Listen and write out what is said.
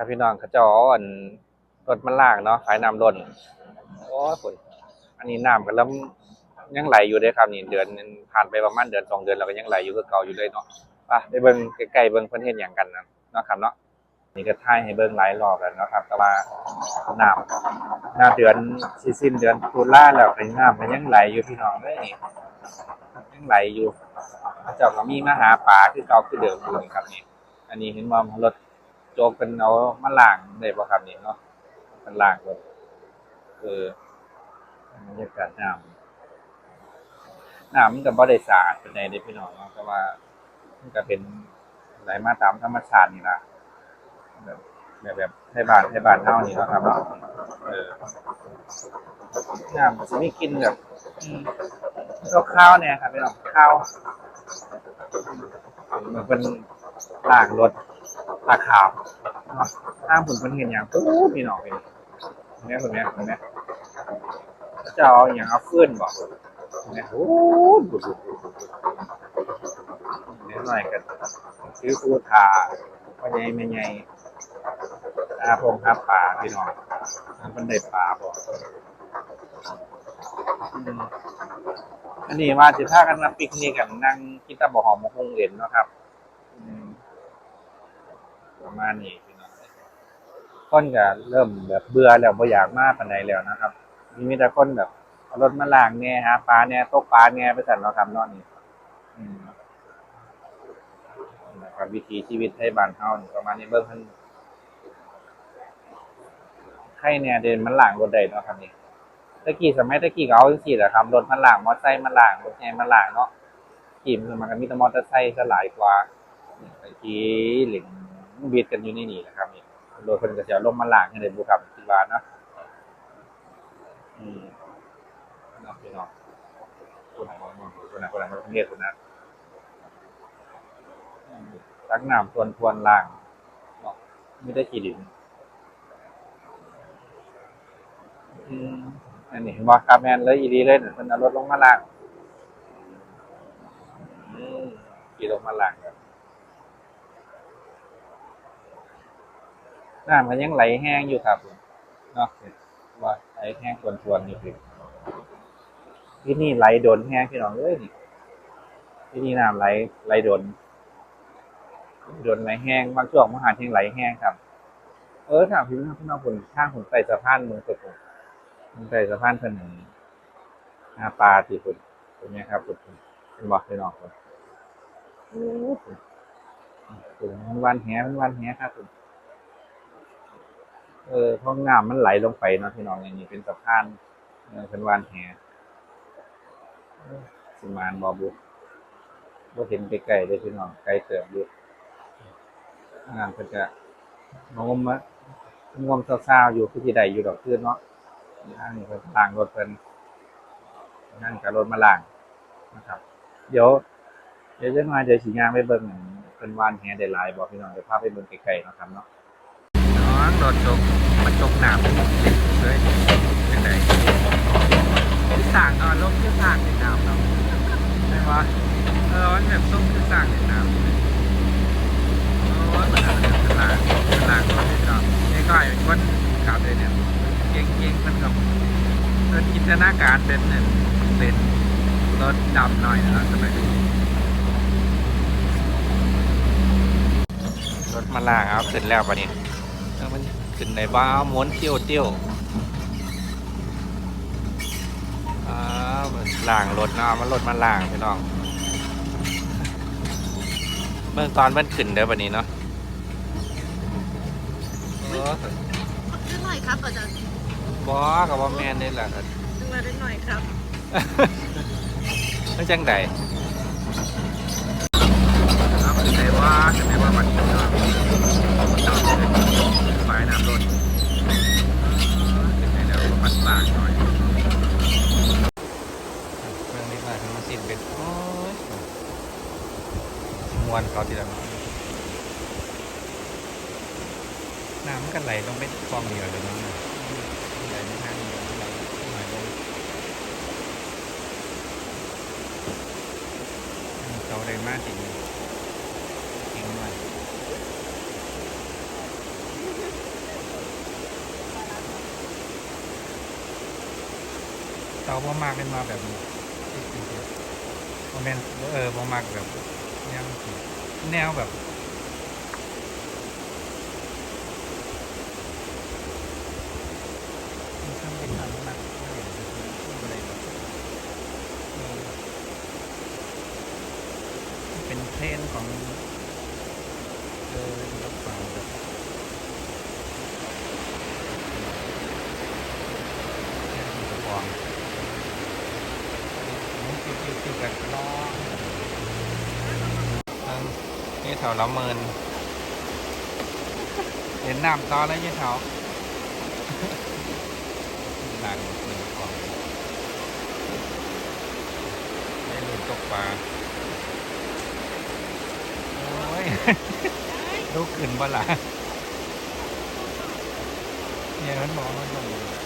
ครับพี่น้องเขาจ้าเอาอันรถมันลากเนาะสายน้ำล้นโอ้ฝนอันนี้น้ำก็เริ่มยังไหลอยู่เด้ครับนี่เดือนผ่านไปประมาณเดือนสองเดือนแล้วก็ยังไหลอยู่คือเก่าอยู่เลยเนาะไปไปเบิ่งใกล้ๆเบิ่งเพิ่นเฮ็ดหยังกันนะนะครับเนาะนี่ก็ถ่ายให้เบิ่งหลายรอบแล้วเนาะครับ แต่ว่าน้ำหน้าเดือนสิสิ้นเดือนตุลาแล้วก็น้ำมันยังไหลอยู่พี่น้องเอ้ยยังไหลอยู่เขาเจ้าก็มีมาหาปลาคือเก่าคือเดิมอยู่ครับนี่อันนี้เห็นว่ารถ จกเป็นเอามาล่างได้ป่ะครับนี่เนาะมันล่างรถเออบรรยากาศน้ำน้ำมันก็บ่ได้สาดเป็นใดเด้พี่น้องเนาะแต่ว่ามันก็เป็นไหลมาตามธรรมชาตินี่ล่ะแบบแบบแบบให้บ้านให้บ้านเฮานี่นะครับเนาะเออน้ำมันสิมีกินแบบอืมข้าวเนี่ยครับพี่น้องข้าวเหมือนเป็นล่างรถ ตาขาวข้างผุนเป็นเห็นอย่างปุ๊บพี่น้องเองเห็นไหมคนนี้เห็นไหมจะเอาอย่างเอาฟื้นบอกเห็นไหมโอ้ยบุบบุบนี่หน่อยกันซื้อปูทาพ่อใหญ่แม่ใหญ่อาพงครับป่าพี่น้องมันได้ป่าบอกอันนี้มาสิท่ากันมาปิกนิกกันนั่งกินตะบะหอมมะฮงเห็นเนาะครับ ประมาณนี้พี่น้องคนก็เริ่มแบบเบื่อแล้วบ่อยากมาปานใดแล้วนะครับมีมีแต่คนแบบเอารถมาล้างแหน่หาปลาแหน่ตกปลาแหน่ไปสั่นเนาะครับเนนี่อืมนะครับวิถีชีวิตไทยบ้านเฮาประมาณนี้เบิ่งเพิ่นใครเนี่ยเดินมันหล้างรถได้เนาะครับนี่ตะกี้สมัยตะกี้ก็เอาจังซี่แหละครับรถมันหล้างมอเตอร์ไซค์มันหล้างรถแฮมันหล้างเนาะขี่มันมันก็มีแต่มอเตอร์ไซค์ซะหลายกว่าไอ้ที่เหลิง เบียดกันอยู่ในนี่นะครับนี่โดยเพิ่นก็จะลงมาล้างให้ได้บุครับคิดว่าเนาะอืมเนาะพี่น้องคนไหนคนไหนคนไหนคนไหนคนเรียกคนนั้นตักน้ำทวนทวนล้างเนาะไม่ได้ขี้ดินอืมอันนี้เห็นบ่าครับแมนเลยอีดีเลยเพิ่นเอารถลงมาล้างอืมขี่ลงมาล้างครับ น้ำมันยังไหลแห้งอยู่ครับเนาะว่าไหลแห้งทวนๆอยู่คือที่นี่ไหลโดนแห้งพี่น้องเอ้ยนี่ที่นี่น้ำไหลไหลโดนโดนไหลแห้งบางช่วงมหาเที่ยงไหลแห้งครับ เออถามพี่น้องพี่น้องคนข้างผมใส่สะพานเมืองสุดผมผมใส่สะพานเพิ่นหาปลาที่คุณตรงนี้ครับคุณเป็นบอกพี่น้องคนโอ้โหคุณมันวันแหมันวันแหครับคุณ เออเพราะน้ำมันไหลลงไปเนาะพี่น้องอย่างนี้เป็นสะพานเออเป็นวานแหสิมานบอบุกบ่เห็นไกลๆเลยพี่น้องไกลเติบอยู่งานเพิ่นก็งมมะงมเศร้าๆอยู่คือที่ใดอยู่ดอกคืนเนาะทางนี้เพิ่นล้างรถเพิ่นนั่นกับรถมาล้างนะครับ เดี๋ยว เดี๋ยวจะมาเดี๋ยวสิย่างไปเบิ่งเพิ่นวานแหได้หลายบ่พี่น้องเดี๋ยวพาไปเบิ่งไกลๆนะครับเนาะน้องโดดจก มันจกหนามเลยเป็นไงที่สั่งอ่อลมที่สั่งในน้ำเนาะใช่ปะเออมันแบบส้มที่สั่งในน้ำโอ้ยมันอะไรเป็นลางเป็นลางรถนี่ก็นี่ก็ไอ้คนขับเลยเนี่ยเก่งเก่งๆมันกับเออจินตนาการเป็นเนี่ยเป็นรถดำหน่อยนะครับสมัยนี้รถมาลากเอาเสร็จแล้วปะเนี่ยแล้วมัน ขึ้นในบ้าม้วนเตี้ยวเตี้ยวอ้าวล่างรถเนาะมันรถมันล่างพี่น้องเมื่อตอนมันขึ้นเด้อวันนี้เนาะโอ้นิดหน่อยครับอาจารย์บอกับว่าแมนนี่แหละครับดึงมาได้หน่อยครับไม่จังใดครับขึ้นในว่าขึ้นในว่าวันนี้เนาะฝ่ายน้ำรถขึ้ นในแล้วมันล่างหน่อยเรื่องนี้มาทำมาสิ้นเป็นโอ้ยมวนเขาทีละน้ำกันไหลลงไปคลองเดียวเลยเนาะไหลไม่ทางเดียวไหลหน่อยลงเขาเลยมากจริงจริงหน่อยาบ่มากเป็นมาแบบนี้โมเมนเออบ่มากแบบแนวแนวแบบเป็นเห็นจะพูดอะไรแบบเออเป็นเทรนของเออรับฟังแบบแค่ดูฟองมันคิว รอยี่แถวละเมิน เห็นน้ำต่อแล้วยี่แถวหลังหนึ่งของได้ลุนตกปลา โอ้ยลูกขึ้นบ่ล่ะเนี่ยมันบอกมันลง